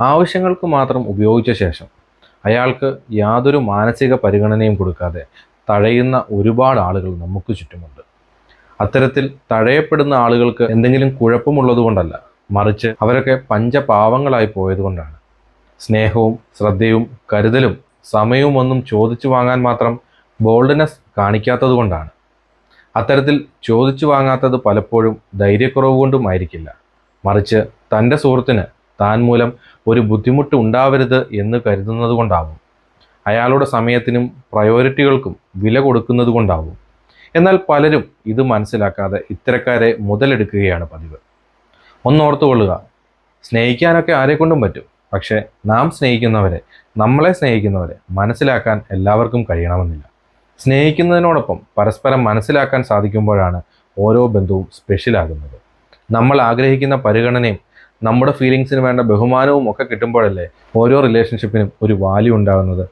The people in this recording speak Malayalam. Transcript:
ആവശ്യങ്ങൾക്ക് മാത്രം ഉപയോഗിച്ച ശേഷം അയാൾക്ക് യാതൊരു മാനസിക പരിഗണനയും കൊടുക്കാതെ തഴയുന്ന ഒരുപാട് ആളുകൾ നമുക്ക് ചുറ്റുമുണ്ട്. അത്തരത്തിൽ തഴയപ്പെടുന്ന ആളുകൾക്ക് എന്തെങ്കിലും കുഴപ്പമുള്ളതുകൊണ്ടല്ല മറിച്ച് അവരൊക്കെ പഞ്ചപാവങ്ങളായി പോയതുകൊണ്ടാണ് സ്നേഹവും ശ്രദ്ധയും കരുതലും സമയവും ഒന്നും ചോദിച്ചു വാങ്ങാൻ മാത്രം ബോൾഡ്നെസ് കാണിക്കാത്തതുകൊണ്ടാണ് അത്തരത്തിൽ ചോദിച്ചു വാങ്ങാത്തത് പലപ്പോഴും ധൈര്യക്കുറവ് കൊണ്ടും ആയിരിക്കില്ല മറിച്ച് തന്റെ സുഹൃത്തിന് താൻ മൂലം ഒരു ബുദ്ധിമുട്ട് ഉണ്ടാവരുത് എന്ന് കരുതുന്നത് കൊണ്ടാവും. അയാളുടെ സമയത്തിനും പ്രയോറിറ്റികൾക്കും വില കൊടുക്കുന്നത് കൊണ്ടാവും. എന്നാൽ പലരും ഇത് മനസ്സിലാക്കാതെ ഇത്തരക്കാരെ മുതലെടുക്കുകയാണ് പതിവ്. ഒന്നോർത്തുകൊള്ളുക സ്നേഹിക്കാനൊക്കെ ആരെക്കൊണ്ടും പറ്റും. പക്ഷേ നാം സ്നേഹിക്കുന്നവരെ നമ്മളെ സ്നേഹിക്കുന്നവരെ മനസ്സിലാക്കാൻ എല്ലാവർക്കും കഴിയണമെന്നില്ല. സ്നേഹിക്കുന്നതിനോടൊപ്പം പരസ്പരം മനസ്സിലാക്കാൻ സാധിക്കുമ്പോഴാണ് ഓരോ ബന്ധവും സ്പെഷ്യലാകുന്നത് നമ്മൾ ആഗ്രഹിക്കുന്ന പരിഗണനയും നമ്മുടെ ഫീലിങ്സിന് വേണ്ട ബഹുമാനവും ഒക്കെ കിട്ടുമ്പോഴല്ലേ ഓരോ റിലേഷൻഷിപ്പിനും ഒരു വാല്യൂ ഉണ്ടാകുന്നത്.